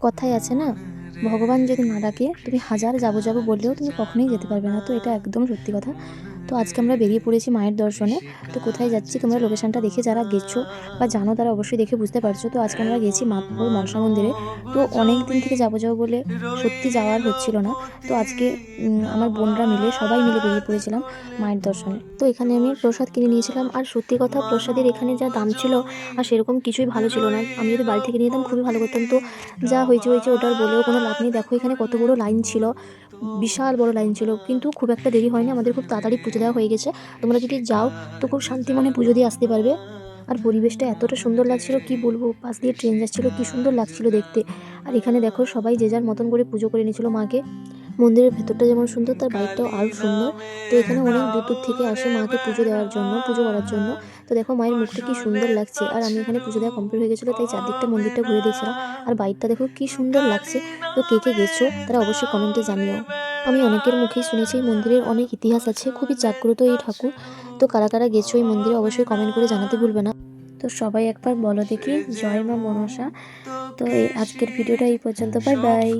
কথাই আছে না? ভগবান যদি না ডাকে, তুমি হাজার যাব যাব বললেও তুমি কখনোই যেতে পারবে না। তো এটা একদম সত্যি কথা। তো আজকে আমরা বেরিয়ে পড়েছি মায়ের দর্শনে। তো কোথায় যাচ্ছি তোমরা লোকেশনটা দেখে যারা গেছো বা জানো তারা অবশ্যই দেখে বুঝতে পারছ। তো আজকে আমরা গেছি মাতপুর মনসা মন্দিরে। তো অনেক দিন থেকে যাব যাব বলে সত্যি যাওয়ার হচ্ছিল না। তো আজকে আমার বোনরা মিলে, সবাই মিলে বেরিয়ে পড়েছিলাম মায়ের দর্শনে। তো এখানে আমি প্রসাদ কিনে নিয়েছিলাম। আর সত্যি কথা, প্রসাদের এখানে যা দাম ছিল আর সেরকম কিছুই ভালো ছিল না। আমি যদি বাড়ি থেকে নিয়ে যেতাম, খুবই ভালো করতাম। তো যা হয়েছে হয়েছে, ওটার বলেও কোনো লাভ নেই। দেখো এখানে কত বড় লাইন ছিল। বিশাল বড় লাইন ছিল, কিন্তু খুব একটা দেরি হয়নি, আমাদের খুব তাড়াতাড়ি পুজো দেওয়া হয়ে গেছে। তোমরা যদি যাও, তো খুব শান্তি মনে পুজো দিয়ে আসতে পারবে। আর পরিবেশটা এতটা সুন্দর লাগছিল, কি বলব? পাশ দিয়ে ট্রেন যাচ্ছিল, কি সুন্দর লাগছিল দেখতে। আর এখানে দেখো সবাই যে যার মতন করে পুজো করে নিয়েছিল মাকে। মন্দিরের ভেতরটা যেমন সুন্দর, তার বাইকটাও আরও সুন্দর। তো এখানে অনেক দূর দূর থেকে আসে মাকে পুজো দেওয়ার জন্য, পুজো করার জন্য। তো দেখো মায়ের মুখটা কি সুন্দর লাগছে। আর আমি এখানে পুজো দেওয়া কমপ্লিট হয়ে গেছিল, তাই চারদিকটা মন্দিরটা ঘুরে দেখছিলাম। আর বাইকটা দেখো কি সুন্দর লাগছে। তো কে কে গেছো, তারা অবশ্যই কমেন্টে জানিও। আমি অনেকের মুখেই শুনেছি এই মন্দিরের অনেক ইতিহাস আছে, খুবই জাগ্রত এই ঠাকুর। তো কারা কারা গেছো এই মন্দিরে অবশ্যই কমেন্ট করে জানাতে ভুলবে না। তো সবাই একবার বলো দেখি। জয় মা মনসা। তো আজকের ভিডিওটা এই পর্যন্ত। Bye bye.